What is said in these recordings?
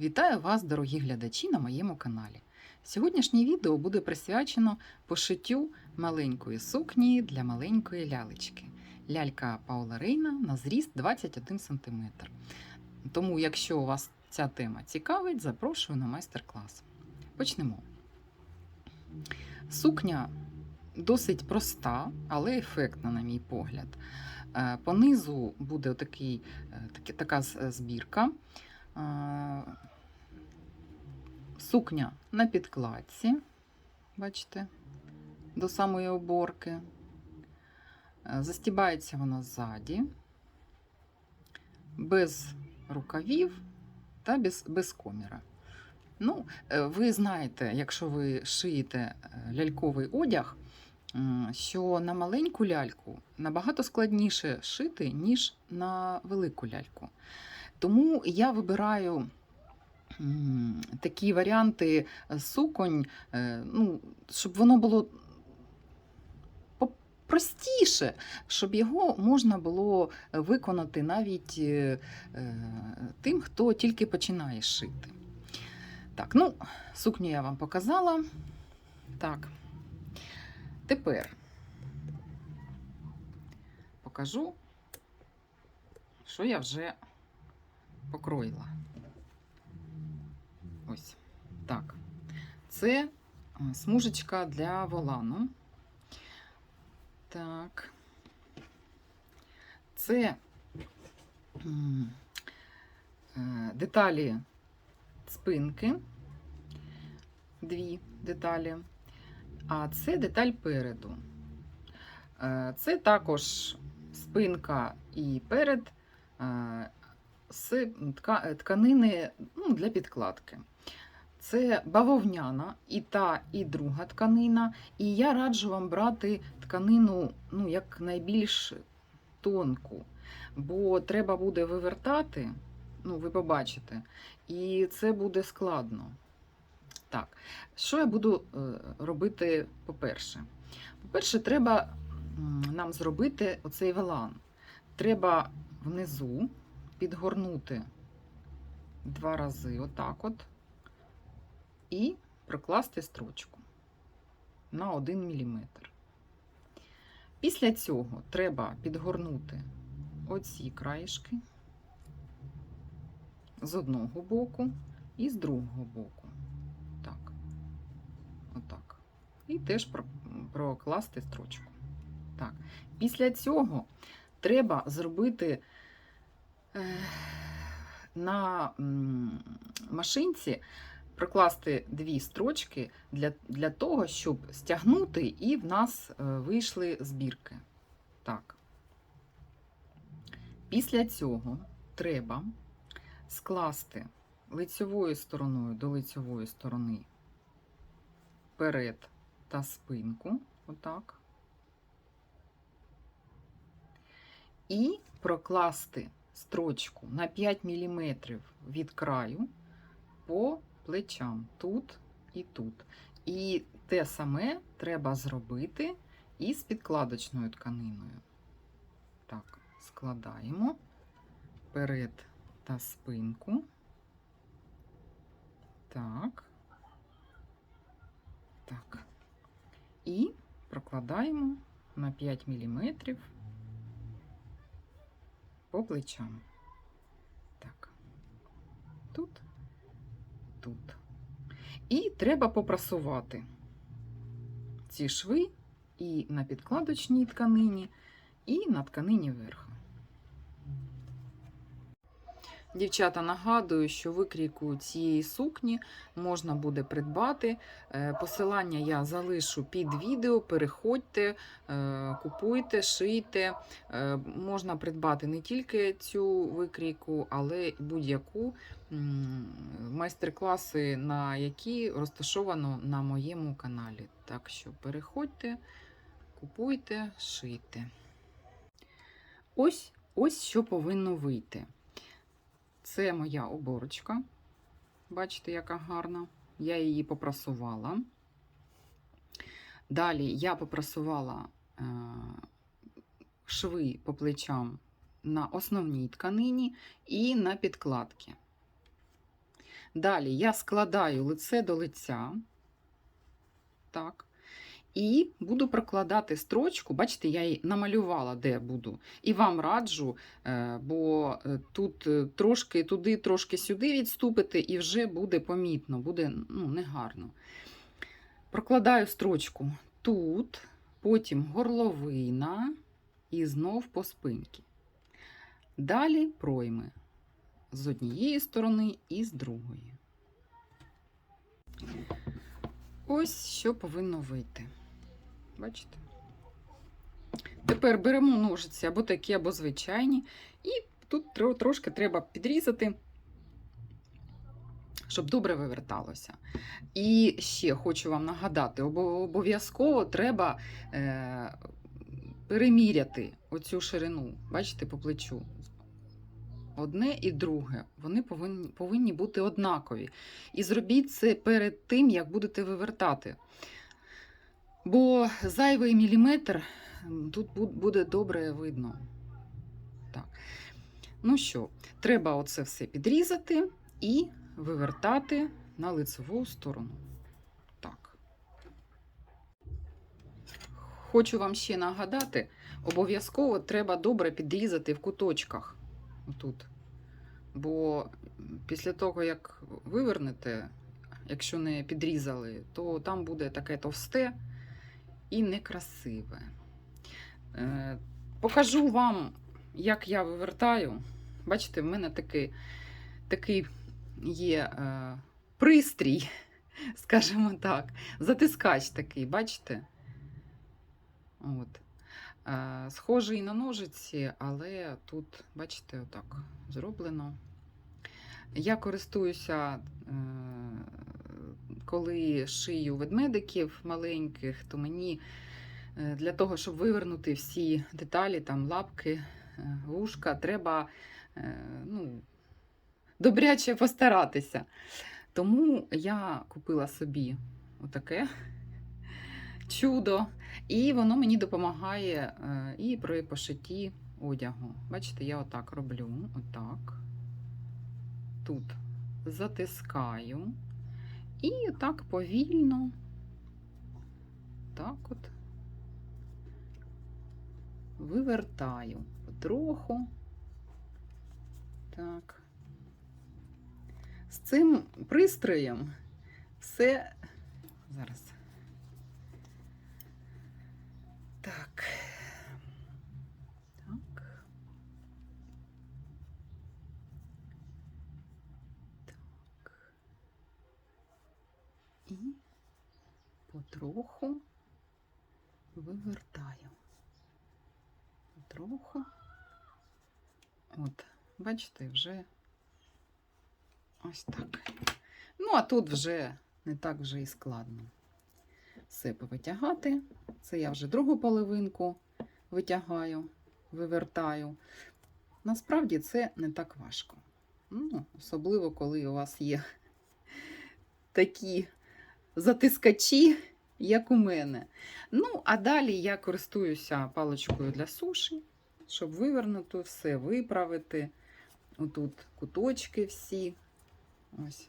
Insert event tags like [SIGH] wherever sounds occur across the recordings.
Вітаю вас, дорогі глядачі, на моєму каналі. Сьогоднішнє відео буде присвячено пошиттю маленької сукні для маленької лялечки. Лялька Паула Рейна на зріст 21 см. Тому, якщо вас ця тема цікавить, запрошую на майстер-клас. Почнемо. Сукня досить проста, але ефектна, на мій погляд. Е, Понизу буде такий, таки, така збірка. Сукня на підкладці, бачите, до самої оборки. Е, Застібається вона ззаді, без рукавів та без, без коміра. Ну, е, ви знаєте, якщо ви шиєте е, ляльковий одяг, що на маленьку ляльку набагато складніше шити, ніж на велику ляльку. Тому я вибираю такі варіанти е, суконь, е, ну, щоб воно було простіше, щоб його можна було виконати навіть е, е, тим, хто тільки починає шити. Так, ну, сукню я вам показала. Так. Тепер покажу, що я вже покроїла. Ось так. Це смужечка для волану. Так. Це е, деталі спинки. Дві деталі. А це деталь переду. Е, Це також спинка і перед е, з тка- тканини ну, для підкладки. Це бавовняна і та, і друга тканина. І я раджу вам брати тканину ну, як найбільш тонку, бо треба буде вивертати, ну, ви побачите, і це буде складно. Так, що я буду е, робити по-перше? По-перше, треба нам зробити оцей велан. Треба внизу підгорнути два рази, отак от, і прокласти строчку на 1 мм. Після цього треба підгорнути оці краєшки з одного боку і з другого боку. Так, отак. І теж прокласти строчку. Так. Після цього треба зробити на машинці прокласти дві строчки для, для того, щоб стягнути, і в нас е, вийшли збірки. Так. Після цього треба скласти лицьовою стороною до лицьової сторони перед та спинку. Отак. І прокласти строчку на 5 мм від краю по плечам тут і тут. І те саме треба зробити і з підкладочною тканиною. Так, складаємо перед та спинку. Так. Так. І прокладаємо на 5 мм по плечам. Так. Тут, тут. І треба попрасувати ці шви і на підкладочній тканині, і на тканині верху. Дівчата, нагадую, що викрійку цієї сукні можна буде придбати. Е, Посилання я залишу під відео. Переходьте, е, купуйте, шийте. Е, Можна придбати не тільки цю викрійку, але й будь-яку майстер-класи, на які розташовано на моєму каналі. Так що переходьте, купуйте, шийте. Ось, ось що повинно вийти. Це моя оборочка. Бачите, яка гарна. Я її попрасувала. Далі я попрасувала е, шви по плечам на основній тканині і на підкладки. Далі я складаю лице до лиця. Так. І буду прокладати строчку. Бачите, я її намалювала, де буду. І вам раджу, е, бо е, тут е, трошки туди, трошки сюди відступити, і вже буде помітно, буде ну, негарно. Прокладаю строчку тут, потім горловина і знов по спинці. Далі пройми з однієї сторони і з другої. Ось що повинно вийти. Бачите? Тепер беремо ножиці або такі, або звичайні, і тут трошки треба підрізати, щоб добре виверталося. І ще хочу вам нагадати: обов'язково треба е, переміряти оцю ширину, бачите, по плечу. Одне і друге, вони повинні, повинні бути однакові. І зробіть це перед тим, як будете вивертати. Бо зайвий міліметр тут буде добре видно. Так. Ну що, треба оце все підрізати і вивертати на лицеву сторону. Так. Хочу вам ще нагадати, обов'язково треба добре підрізати в куточках. Отут. Бо після того, як вивернете, якщо не підрізали, то там буде таке товсте і некрасиве. Е, покажу вам, як я вивертаю. Бачите, в мене такий, такий є е, пристрій, [LAUGHS] скажімо так, затискач такий, бачите? От. Е, Схожий на ножиці, але тут, бачите, отак зроблено. Я користуюся, коли шию ведмедиків маленьких, то мені е, для того, щоб вивернути всі деталі, там лапки, е, вушка, треба е, ну, добряче постаратися. Тому я купила собі отаке чудо. І воно мені допомагає і при пошитті одягу. Бачите, я отак роблю. Отак. Тут затискаю. І так повільно. Так от вивертаю потроху. Так. З цим пристроєм все зараз. Так. Так. І потроху вивертаю. Потроху. От, бачите, вже ось так. Ну, а тут вже не так вже і складно все повитягати. Це я вже другу половинку витягаю, вивертаю. Насправді це не так важко. Ну, особливо, коли у вас є такі затискачі, як у мене. Ну, а далі я користуюся паличкою для суші, щоб вивернути все, виправити. Отут куточки всі. Ось.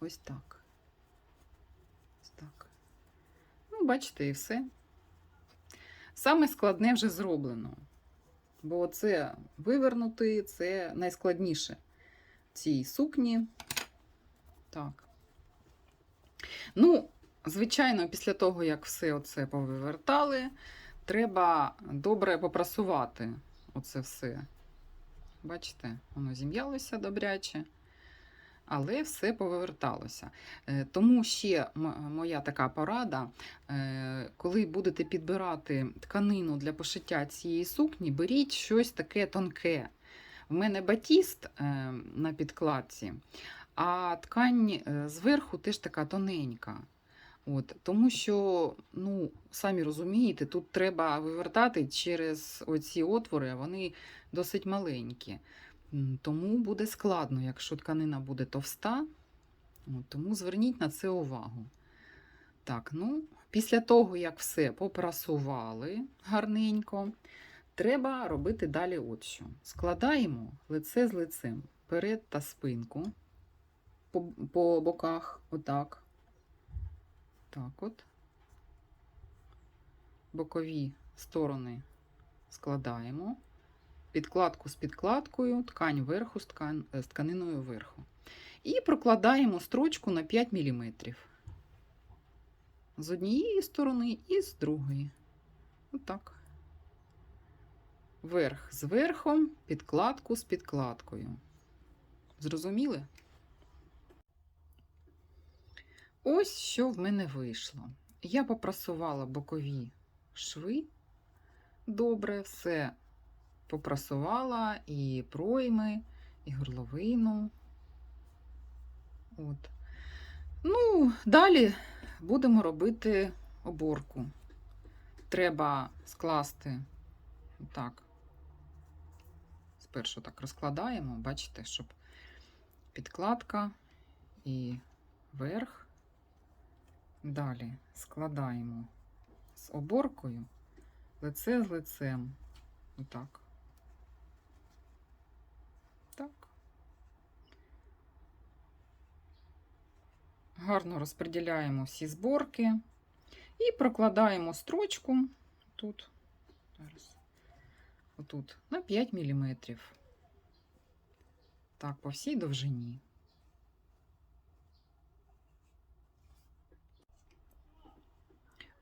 Ось так. Ось так. Ну, бачите, і все. Саме складне вже зроблено. Бо це вивернути, це найскладніше цій сукні. Так. Ну, звичайно, після того, як все оце повивертали, треба добре попрасувати оце все. Бачите, воно зім'ялося добряче але все поверталося. Е, Тому ще моя така порада: е, коли будете підбирати тканину для пошиття цієї сукні, беріть щось таке тонке. В мене батіст е, на підкладці, а ткань е, зверху теж така тоненька. От, тому що, ну, самі розумієте, тут треба вивертати через оці отвори, вони досить маленькі. Тому буде складно, якщо тканина буде товста. От, Тому зверніть на це увагу. Так, ну, після того, як все попрасували гарненько, треба робити далі от що. Складаємо лице з лицем, перед та спинку. По, по боках, отак. Так от. Бокові сторони складаємо. Підкладку з підкладкою, ткань вверху з, ткань, з тканиною вверху. І прокладаємо строчку на 5 мм. З однієї сторони і з другої. Отак. Верх з верхом, підкладку з підкладкою. Зрозуміли? Ось що в мене вийшло. Я попрасувала бокові шви. Добре, все попрасувала і пройми, і горловину. От. Ну, далі будемо робити оборку. Треба скласти так. Спершу так розкладаємо, бачите, щоб підкладка і верх. Далі складаємо з оборкою лице з лицем. Отак. Так. Гарно розподіляємо всі зборки і прокладаємо строчку тут, зараз, отут, на 5 мм. Так, по всій довжині.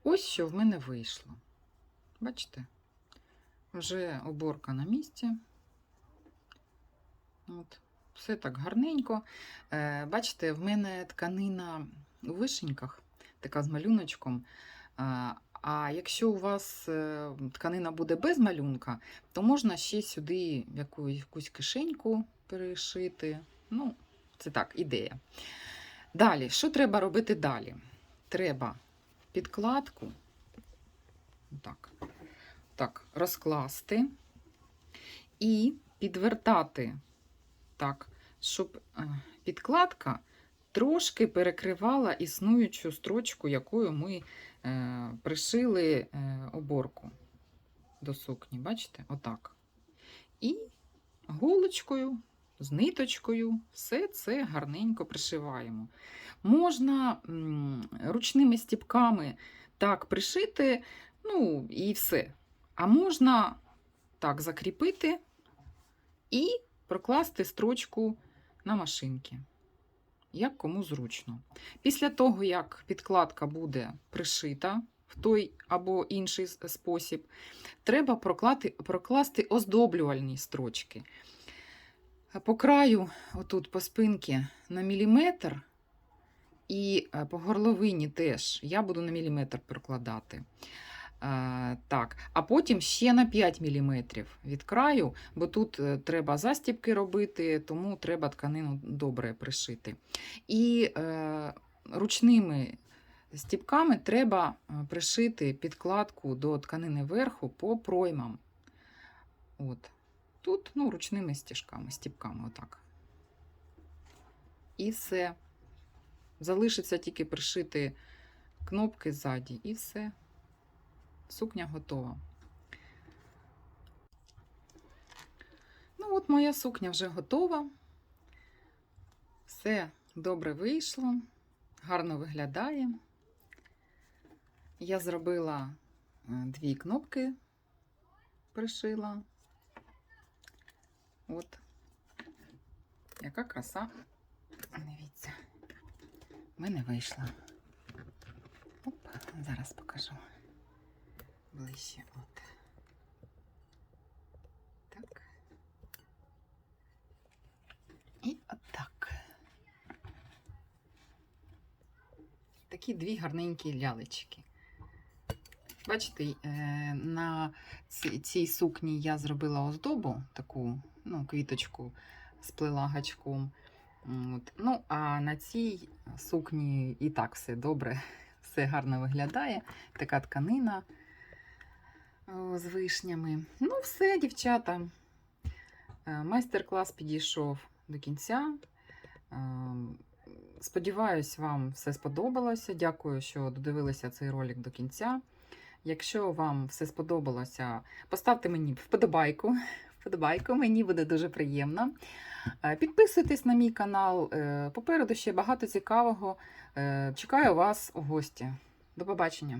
Ось що в мене вийшло. Бачите? Вже оборка на місці. От. Все так гарненько. Е, Бачите, в мене тканина у вишеньках, така з малюночком. А, а якщо у вас е, тканина буде без малюнка, то можна ще сюди яку, якусь кишеньку перешити. Ну, це так, ідея. Далі, що треба робити далі? Треба підкладку так, так, розкласти і підвертати так, щоб е, підкладка трошки перекривала існуючу строчку, якою ми е, пришили е, оборку до сукні. Бачите? Отак. І голочкою, з ниточкою все це гарненько пришиваємо. Можна ручними стіпками так пришити, ну і все. А можна так закріпити і прокласти строчку на машинки, як кому зручно. Після того, як підкладка буде пришита в той або інший спосіб, треба проклати, прокласти оздоблювальні строчки. По краю, отут по спинці, на міліметр, і е, по горловині теж я буду на міліметр прокладати. Е, так, а потім ще на 5 мм від краю, бо тут е, треба застібки робити, тому треба тканину добре пришити. І е, ручними стіпками треба пришити підкладку до тканини верху по проймам. От. Тут ну, ручними стіжками, стіпками, отак. І все. Залишиться тільки пришити кнопки ззаді, і все. Сукня готова. Ну, от моя сукня вже готова. Все добре вийшло, гарно виглядає. Я зробила е, дві кнопки, пришила. От. Яка краса. В мене вийшла. Оп, зараз покажу ближче. От. Так. І отак. Такі дві гарненькі лялечки. Бачите, е, на цій сукні я зробила оздобу, таку ну, квіточку сплела гачком. От. Ну, а на цій сукні і так все добре, [LAUGHS] все гарно виглядає. Така тканина о, з вишнями. Ну, все, дівчата. Е, Майстер-клас підійшов до кінця. Е, Сподіваюсь, вам все сподобалося. Дякую, що додивилися цей ролик до кінця. Якщо вам все сподобалося, поставте мені вподобайку, вподобайку, мені буде дуже приємно. Е, Підписуйтесь на мій канал. е, Попереду ще багато цікавого. Е, Чекаю вас у гості. До побачення.